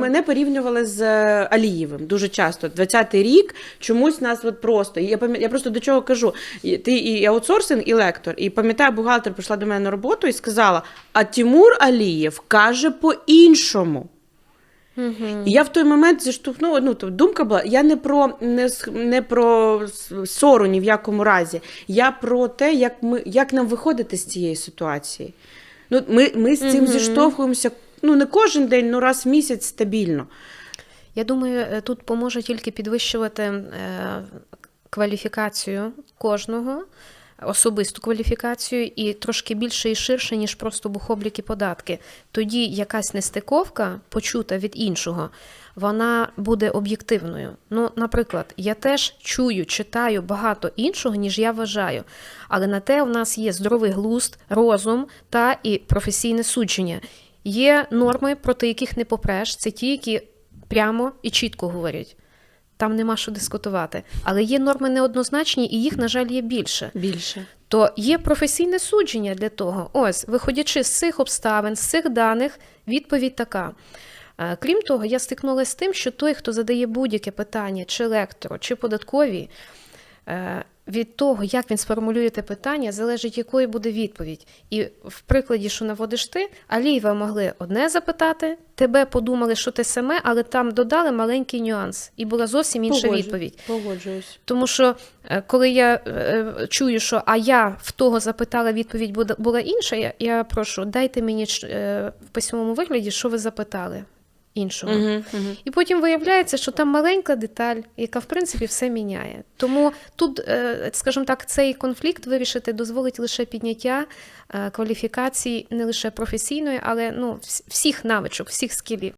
Мене порівнювали з е, Алієвим дуже часто. 20-й рік чомусь нас от просто. Я пам'ят- я просто до чого кажу. Ти і аутсорсинг, і лектор. І пам'ятаю, бухгалтер прийшла до мене на роботу і сказала: а Тимур Алієв каже по-іншому. І я в той момент зіштовхнула, ну, то думка була, я не про, не, не про с- ссору ні в якому разі. Я про те, як, ми, як нам виходити з цієї ситуації. Ну, ми, ми з цим зіштовхуємося ну, не кожен день, ну раз в місяць стабільно. Я думаю, е, тут поможе тільки підвищувати е, кваліфікацію кожного, особисту кваліфікацію і трошки більше і ширше, ніж просто бухоблік і податки. Тоді якась нестиковка, почута від іншого, вона буде об'єктивною. Ну, наприклад, я теж чую, читаю багато іншого, ніж я вважаю. Але на те в нас є здоровий глузд, розум та і професійне судження. Є норми, проти яких не попреш, це ті, які прямо і чітко говорять. Там нема що дискутувати. Але є норми неоднозначні, і їх, на жаль, є більше. Більше. То є професійне судження для того. Ось, виходячи з цих обставин, з цих даних, відповідь така. Е, Крім того, я стикнулася з тим, що той, хто задає будь-яке питання, чи лектору, чи податковій, е, від того, як він сформулює те питання, залежить, якою буде відповідь. І в прикладі, що наводиш ти, Алієва могли одне запитати, тебе подумали, що те саме, але там додали маленький нюанс, і була зовсім інша Погоджу- відповідь. Погоджуюсь. Тому що е, коли я е, чую, що а я в того запитала, відповідь була інша, я, я прошу, дайте мені е, в письмовому вигляді, що ви запитали іншого. Угу, угу. І потім виявляється, що там маленька деталь, яка в принципі все міняє. Тому тут, е, скажімо так, цей конфлікт вирішити дозволить лише підняття кваліфікацій, кваліфікації не лише професійної, але ну всіх навичок, всіх скілів.